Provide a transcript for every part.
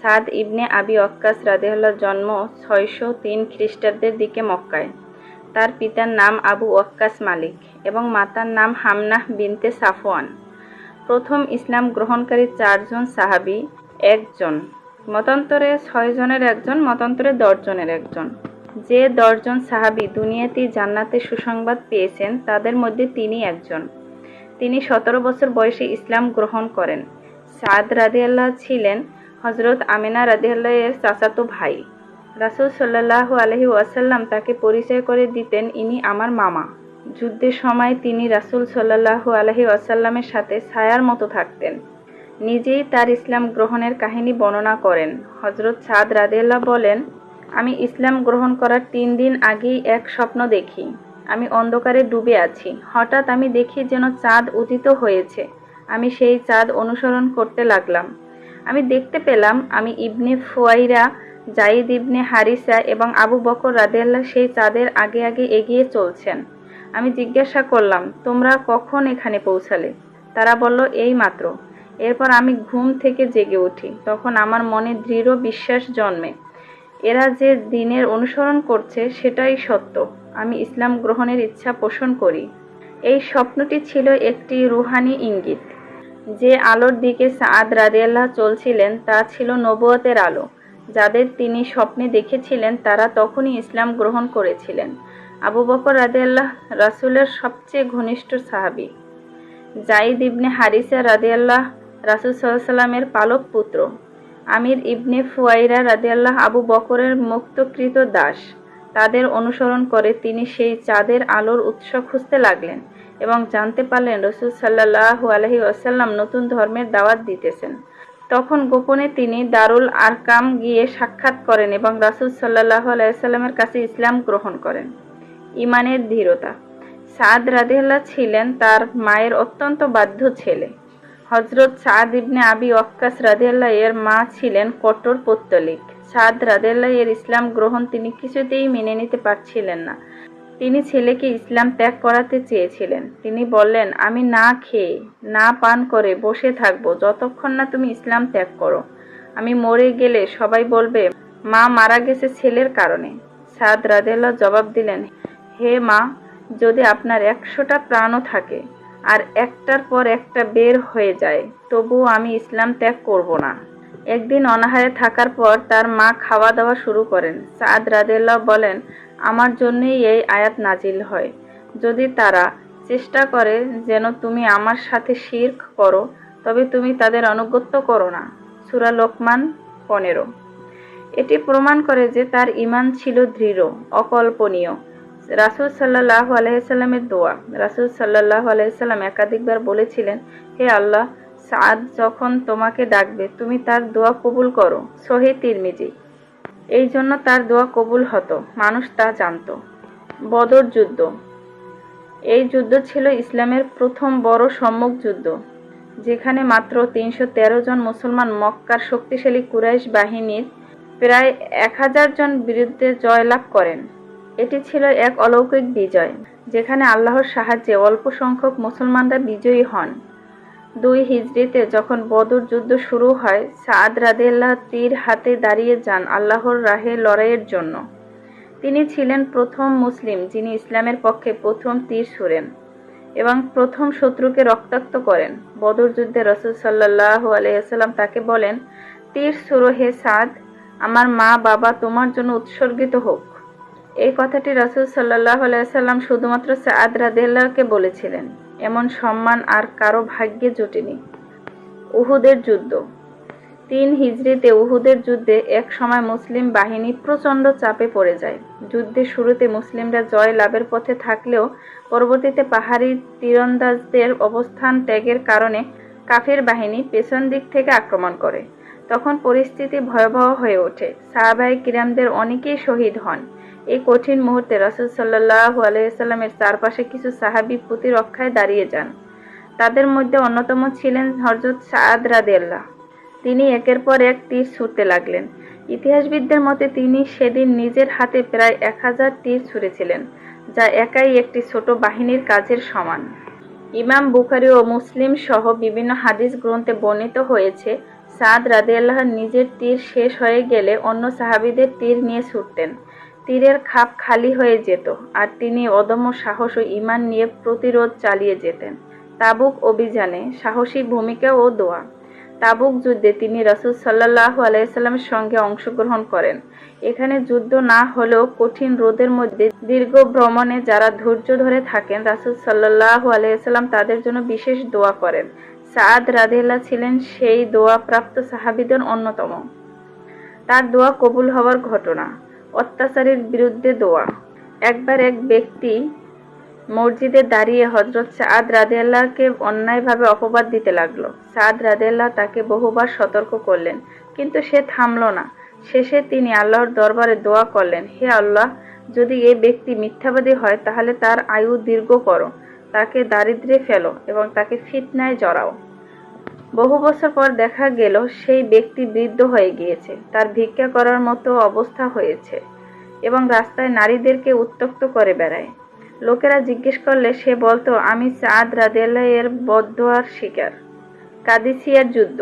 সাদ ইবনে আবি অক্কাস রাদিয়াল্লাহর জন্ম ছয়শো তিন খ্রিস্টাব্দের দিকে মক্কায়। তার পিতার নাম আবু ওয়াক্কাস মালিক এবং মাতার নাম হামনাহ বিনতে সাফওয়ান। প্রথম ইসলাম গ্রহণকারী চারজন সাহাবী, একজন মতান্তরে ছয় জনের একজন, মতান্তরে দশজনের একজন। যে দশজন সাহাবী দুনিয়াতেই জান্নাতে সুসংবাদ পেয়েছেন, তাদের মধ্যে তিনি একজন। তিনি সতেরো বছর বয়সে ইসলাম গ্রহণ করেন। সাদ রাদিয়াল্লাহ ছিলেন হজরত আমিনা রাদিয়াল্লাহ এর চাচাতো ভাই। রাসূল সাল্লাল্লাহু আলহি ওয়াসাল্লাম তাকে পরিচয় করে দিতেন ইনি আমার মামা। যুদ্ধের সময় তিনি রাসূল সাল্লাল্লাহু আলহি ওয়াসাল্লামের সাথে ছায়ার মতো থাকতেন। নিজেই তার ইসলাম গ্রহণের কাহিনী বর্ণনা করেন। হজরত সাদ রাদিয়াল্লাহ বলেন, আমি ইসলাম গ্রহণ করার তিন দিন আগেই এক স্বপ্ন দেখি। আমি অন্ধকারে ডুবে আছি। হঠাৎ আমি দেখি যেন চাঁদ উদিত হয়েছে। আমি সেই চাঁদ অনুসরণ করতে লাগলাম। আমি দেখতে পেলাম আমি ইবনে ফুয়াইরা জাইদ ইবনে হারিসা এবং আবু বকর রাদেল্লাহ সেই চাঁদের আগে আগে এগিয়ে চলছেন। আমি জিজ্ঞাসা করলাম, তোমরা কখন এখানে পৌঁছালে? তারা বলল, এই মাত্র। এরপর আমি ঘুম থেকে জেগে উঠি। তখন আমার মনে দৃঢ় বিশ্বাস জন্মে। এরা যে দিনের অনুসরণ করছে সেটাই সত্য। আমি ইসলাম গ্রহণের ইচ্ছা পোষণ করি। এই স্বপ্নটি ছিল একটি রুহানি ইঙ্গিত। যে আলোর দিকে সাদ রাদিয়াল্লাহ চলছিলেন, তা ছিল নবুয়তের আলো। যাদের তিনি স্বপ্নে দেখেছিলেন, তারা তখনই ইসলাম গ্রহণ করেছিলেন। আবু বকর রাদিয়াল্লাহ রাসূলের সবচেয়ে ঘনিষ্ঠ সাহাবী। জাইদ ইবনে হারিসা রাদিয়াল্লাহ রাসূল সাল্লামের পালক পুত্র। আমির ইবনে ফুয়াইরা রাদিয়াল্লাহ আবু বকরের মুক্তকৃত দাস। তাদের অনুসরণ করে তিনি সেই চাঁদের আলোর উৎস খুঁজতে লাগলেন এবং জানতে পারলেন রসুল সাল্লাহু আলহি আসাল্লাম নতুন ধর্মের দাওয়াত দিতেছেন। তখন গোপনে তিনি দারুল আরকাম গিয়ে সাক্ষাৎ করেন এবং রাসুল সাল্লাহ আলাইসাল্লামের কাছে ইসলাম গ্রহণ করেন। ইমানের ধীরতা সাদ রাদিয়াল্লাহ ছিলেন তার মায়ের অত্যন্ত বাধ্য ছেলে। হজরত সাদ ইবনে আবি ওয়াক্কাস রাদিয়াল্লাহ এর মা ছিলেন কট্টর পত্তলিক। সাদ রাদিয়াল্লাহ এর ইসলাম গ্রহণ তিনি কিছুতেই মেনে নিতে পারছিলেন না। তিনি ছেলেকে ইসলাম ত্যাগ করাতে চেয়েছিলেন। তিনি বললেন, আমি না খেয়ে, না পান করে বসে থাকব, যতক্ষণ না তুমি ইসলাম ত্যাগ করো। আমি মরে গেলে সবাই বলবে, মা মারা গেছে ছেলের কারণে। সাদ রাদিয়াল্লাহ জবাব দিলেন, হে মা, যদি আপনার একশোটা প্রাণও থাকে আর একটার পর একটা বের হয়ে যায়, তবুও আমি ইসলাম ত্যাগ করব না। একদিন অনাহারে থাকার পর তার মা খাওয়া দাওয়া শুরু করেন। সাদ রাদেল্লাহ বলেন, আমার জন্যই এই আয়াত নাজিল হয়। যদি তারা চেষ্টা করে যেন তুমি আমার সাথে শির্ক করো, তবে তুমি তাদের অনুগত্য করো না। সুরা লোকমান পনেরো। এটি প্রমাণ করে যে তার ইমান ছিল দৃঢ়, অকল্পনীয়। রাসুল সাল্লাহ আলাইসাল্লামের দোয়া। রাসুল সাল্লাহ আলাইসাল্লাম একাধিকবার বলেছিলেন, হে আল্লাহ সাদ যখন তোমাকে ডাকবে, তুমি তার দোয়া কবুল করো, সহি তিরমিজি। এই জন্য তার দোয়া কবুল হতো, মানুষ তা জানত। বদর যুদ্ধ। এই যুদ্ধ ছিল ইসলামের প্রথম বড় সম্মুখ যুদ্ধ, যেখানে মাত্র তিনশো তেরো জন মুসলমান মক্কার শক্তিশালী কুরাইশ বাহিনীর প্রায় এক হাজার জন বিরুদ্ধে জয়লাভ করেন। এটি ছিল এক অলৌকিক বিজয়, যেখানে আল্লাহর সাহায্যে অল্প সংখ্যক মুসলমানরা বিজয়ী হন। দুই হিজড়িতে যখন বদর যুদ্ধ শুরু হয় সাদ রাদিয়াল্লাহ তীর হাতে দাঁড়িয়ে যান আল্লাহর রাহে লড়াইয়ের জন্য। তিনি ছিলেন প্রথম মুসলিম যিনি ইসলামের পক্ষে প্রথম তীর ছুড়েন এবং প্রথম শত্রুকে রক্তাক্ত করেন। বদর যুদ্ধে রসুল সাল্লাহ আলাইসাল্লাম তাকে বলেন, তীর সুরো হে সাদ আমার মা, বাবা তোমার জন্য উৎসর্গিত হোক। এই কথাটি রাসুল সাল্লাহ আলাইসাল্লাম শুধুমাত্র সাদ রাদেল্লাহকে বলেছিলেন। এমন সম্মান আর কারও ভাগ্যে জোটেনি। উহুদের যুদ্ধ। তিন হিজড়িতে উহুদের যুদ্ধে এক সময় মুসলিম বাহিনী প্রচণ্ড চাপে পড়ে যায়। যুদ্ধের শুরুতে মুসলিমরা জয় লাভের পথে থাকলেও পরবর্তীতে পাহাড়ি তীরন্দাজদের অবস্থান ত্যাগের কারণে কাফের বাহিনী পেছন দিক থেকে আক্রমণ করে। তখন পরিস্থিতি ভয়াবহ হয়ে ওঠে। সাহাবাই কিরামদের অনেকেই শহীদ হন। এই কঠিন মুহূর্তে রসুল সাল্লাহ আলাইসাল্লামের চারপাশে কিছু সাহাবি প্রতিরক্ষায় দাঁড়িয়ে যান। তাদের মধ্যে অন্যতম ছিলেন হরজত সাদ রাদেল্লাহ তিনি একের পর এক তীর ছুটতে লাগলেন। ইতিহাসবিদদের মতে তিনি সেদিন নিজের হাতে প্রায় এক হাজার তীর ছুঁড়েছিলেন, যা একাই একটি ছোট বাহিনীর কাজের সমান। ইমাম বুখারি ও মুসলিম সহ বিভিন্ন হাদিস গ্রন্থে বর্ণিত হয়েছে সাদ রাদিয়াল্লাহ নিজের তীর শেষ হয়ে গেলে অন্য সাহাবীদের তীর নিয়ে ছুটতেন। তীরের খাপ খালি হয়ে যেত, আর তিনি অদম্য সাহস ও ঈমান নিয়ে প্রতিরোধ চালিয়ে যেতেন। তাবুক অভিযানে সাহসী ভূমিকা ও দোয়া। তাবুক যুদ্ধে তিনি রাসূল সাল্লাল্লাহু আলাইসাল্লামের সঙ্গে অংশগ্রহণ করেন। এখানে যুদ্ধ না হলেও কঠিন রোদের মধ্যে দীর্ঘ ভ্রমণে যারা ধৈর্য ধরে থাকেন, রাসূল সাল্লাল্লাহু আলাইসাল্লাম তাদের জন্য বিশেষ দোয়া করেন। সাদ রাধেলা ছিলেন সেই দোয়া প্রাপ্ত সাহাবীদের অন্যতম। তার দোয়া কবুল হওয়ার ঘটনা। অত্যাচারের বিরুদ্ধে দোয়া। একবার এক ব্যক্তি মসজিদে দাঁড়িয়ে হজরত সাদ রাদেল্লাহকে অন্যায়ভাবে অপবাদ দিতে লাগল। সাদ রাদেল্লাহ তাকে বহুবার সতর্ক করলেন, কিন্তু সে থামল না। শেষে তিনি আল্লাহর দরবারে দোয়া করলেন, হে আল্লাহ, যদি এই ব্যক্তি মিথ্যাবাদী হয়, তাহলে তার আয়ু দীর্ঘ করো। তাকে দারিদ্রে ফেলো এবং তাকে ফিতনায় জড়াও। বহু বছর পর দেখা গেল, সেই ব্যক্তি বৃদ্ধ হয়ে গিয়েছে। তার ভিক্ষা করার মতো অবস্থা হয়েছে এবং রাস্তায় নারীদেরকে উত্তক্ত করে বেড়ায়। লোকেরা জিজ্ঞেস করলে, সে বলতো, আমি চাঁদ রাদেল্লা এর বদোয়ার শিকার, কাদিসিয়ার যুদ্ধ।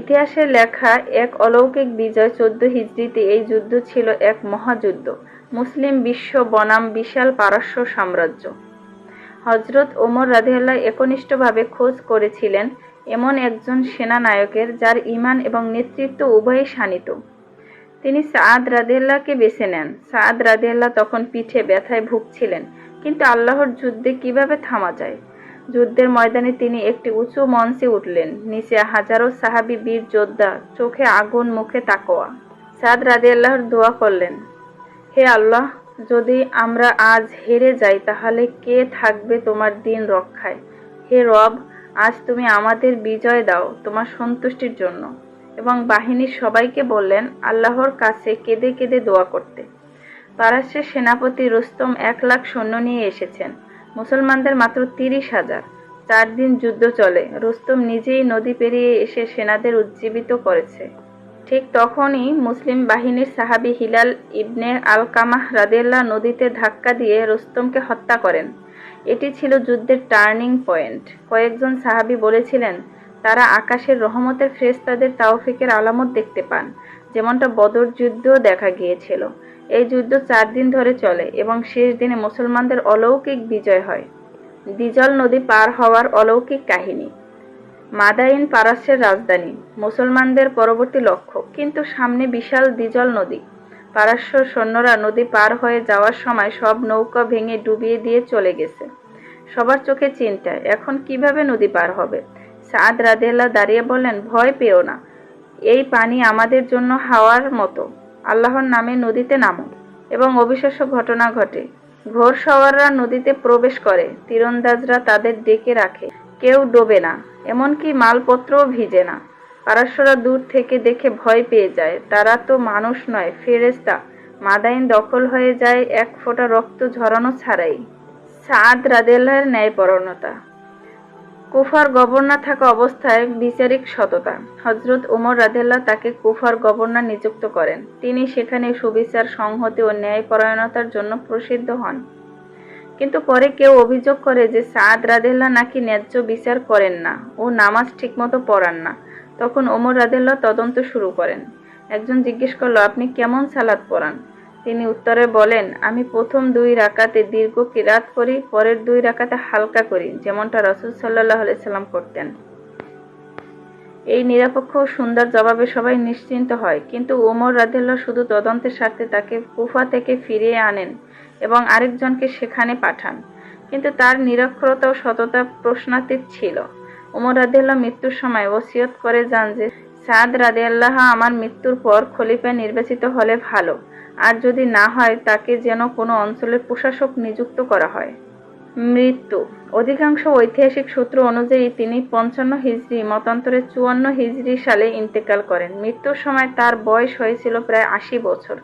ইতিহাসে লেখা এক অলৌকিক বিজয় চোদ্দ হিজড়িতে এই যুদ্ধ ছিল এক মহাযুদ্ধ। মুসলিম বিশ্ব বনাম বিশাল পারস্য সাম্রাজ্য। হজরত ওমর রাদিয়াল্লাহ একনিষ্ঠভাবে খোঁজ করেছিলেন এমন একজন সেনানায়কের যার ঈমান এবং নেতৃত্ব উভয়ই শানিত। তিনি সাদ রাদিয়াল্লাহকে বেছে নেন। সাদ রাদিয়াল্লাহ তখন পিঠে ব্যথায় ভুগছিলেন, কিন্তু আল্লাহর যুদ্ধে কীভাবে থামা যায়? যুদ্ধের ময়দানে তিনি একটি উঁচু মঞ্চে উঠলেন, নিচে হাজারো সাহাবী, বীর যোদ্ধা, চোখে আগুন, মুখে তাকোয়া সাদ রাদিয়াল্লাহর দোয়া করলেন, হে আল্লাহ, যদি আমরা আজ হেরে যাই তাহলে কে থাকবে তোমার দিন রক্ষায়? হে রব আজ তুমি আমাদের বিজয় দাও তোমার সন্তুষ্টির জন্য। এবং বাহিনীর সবাইকে বললেন, আল্লাহর কাছে কেঁদে কেঁদে দোয়া করতে। পারস্যের সেনাপতি রুস্তম এক লাখ সৈন্য নিয়ে এসেছেন। মুসলমানদের মাত্র তিরিশ হাজার। চার দিন যুদ্ধ চলে। রুস্তম নিজেই নদী পেরিয়ে এসে সেনাদের উজ্জীবিত করেছে। ঠিক তখনই মুসলিম বাহিনীর সাহাবী হিলাল ইবনে আলকামাহ রাদেল্লা নদীতে ধাক্কা দিয়ে রুস্তমকে হত্যা করেন। এটি ছিল যুদ্ধের টার্নিং পয়েন্ট। কয়েকজন সাহাবী বলেছিলেন, তারা আকাশের রহমতের ফ্রেস্তাদের তাওফিকের আলামত দেখতে পান, যেমনটা বদর যুদ্ধেও দেখা গিয়েছিল। এই যুদ্ধ চার দিন ধরে চলে এবং শেষ দিনে মুসলমানদের অলৌকিক বিজয় হয়। দিজল নদী পার হওয়ার অলৌকিক কাহিনী। মাদাইন পারস্যের রাজধানী, মুসলমানদের পরবর্তী লক্ষ্য। কিন্তু সামনে বিশাল দিজল নদী। পারস্য সৈন্যরা নদী পার হয়ে যাওয়ার সময় সব নৌকা ভেঙে ডুবিয়ে দিয়ে চলে গেছে। সবার চোখে চিন্তা, এখন কীভাবে নদী পার হবে? সাদ রাদেল্লা দাঁড়িয়ে বললেন, ভয় পেও না। এই পানি আমাদের জন্য হাওয়ার মতো। আল্লাহর নামে নদীতে নামো এবং অবিশ্বাস্য ঘটনা ঘটে। ঘোর সওয়াররা নদীতে প্রবেশ করে। তীরন্দাজরা তাদের ডেকে রাখে। কেউ ডোবে না। এমনকি মালপত্রও ভিজে না। পারস্যরা দূর থেকে দেখে ভয় পেয়ে যায়। তারা তো মানুষ নয় ফেরেস্তা মাদাইন দখল হয়ে যায় এক ফোঁটা রক্ত ঝরানো ছাড়াই। সাদ রাদেল্লাহের ন্যায়পরণতা কুফার গভর্নর থাকা অবস্থায় বিচারিক সততা। হজরত ওমর রাদেল্লাহ তাকে কুফার গভর্নর নিযুক্ত করেন। তিনি সেখানে সুবিচার, সংহতি ও ন্যায়পরায়ণতার জন্য প্রসিদ্ধ হন। কিন্তু পরে কেউ অভিযোগ করে যে সাদ রাদেল্লাহ নাকি ন্যায্য বিচার করেন না ও নামাজ ঠিকমতো পড়ান না। তখন ওমর রাদেল্লাহ তদন্ত শুরু করেন। একজন জিজ্ঞেস করল, আপনি কেমন সালাদ পড়ান তিনি উত্তরে বলেন, আমি প্রথম দুই রাকাতে দীর্ঘ কিরাত করি, পরের দুই রাকাতে হালকা করি, যেমনটা রসুল সাল্লাহ সাল্লাম করতেন। এই নিরপেক্ষ সুন্দর জবাবে সবাই নিশ্চিন্ত হয়, কিন্তু ওমর রাদেল্লাহ শুধু তদন্তের স্বার্থে তাকে কুফা থেকে ফিরিয়ে আনেন এবং আরেকজনকে সেখানে পাঠান। কিন্তু তার নিরক্ষরতা ও সততা প্রশ্নাতীত ছিল। ওমর রাদিয়াল্লাহ মৃত্যুর সময় ওসিয়ত করে যান যে, সাদ রাদিয়াল্লাহ আমার মৃত্যুর পর খলিফা নির্বাচিত হলে ভালো। আর যদি না হয়, তাকে যেন কোনো অঞ্চলের প্রশাসক নিযুক্ত করা হয়। মৃত্যু। অধিকাংশ ঐতিহাসিক সূত্র অনুযায়ী তিনি পঞ্চান্ন হিজড়ি মতান্তরে চুয়ান্ন হিজড়ি সালে ইন্তেকাল করেন। মৃত্যুর সময় তার বয়স হয়েছিল প্রায় আশি বছর,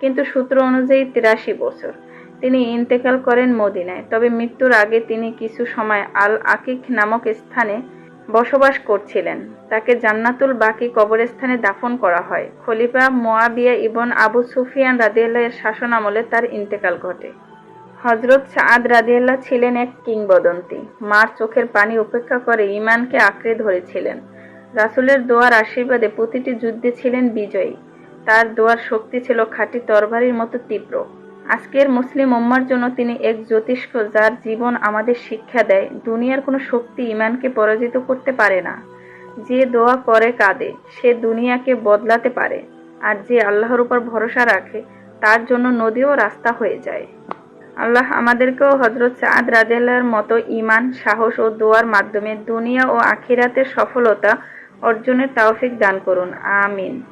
কিন্তু সূত্র অনুযায়ী তিরাশি বছর। তিনি ইন্তেকাল করেন মদিনায়। তবে মৃত্যুর আগে তিনি কিছু সময় আল আকিক নামক স্থানে বসবাস করছিলেন। তাকে জান্নাতুল বাকি কবরস্থানে দাফন করা হয়। খলিফা মোয়াবিয়া ইবন আবু সুফিয়ান রাদিয়াল্লাহ এর শাসন আমলে তার ইন্তেকাল ঘটে। হজরত সাদ রাদিয়াল্লাহ ছিলেন এক কিংবদন্তি। মার চোখের পানি উপেক্ষা করে ইমানকে আঁকড়ে ধরেছিলেন। রাসুলের দোয়ার আশীর্বাদে প্রতিটি যুদ্ধে ছিলেন বিজয়ী। তার দোয়ার শক্তি ছিল খাঁটি তরবারির মতো তীব্র। আজকের মুসলিম উম্মার জন্য তিনি এক জ্যোতিষ্ক যার জীবন আমাদের শিক্ষা দেয়। দুনিয়ার কোনো শক্তি ইমানকে পরাজিত করতে পারে না। যে দোয়া করে কাঁদে, সে দুনিয়াকে বদলাতে পারে। আর যে আল্লাহর উপর ভরসা রাখে, তার জন্য নদীও রাস্তা হয়ে যায়। আল্লাহ আমাদেরকেও হজরত সাদ রাজেলার মতো ইমান সাহস ও দোয়ার মাধ্যমে দুনিয়া ও আখিরাতের সফলতা অর্জনের তাওফিক দান করুন। আমিন।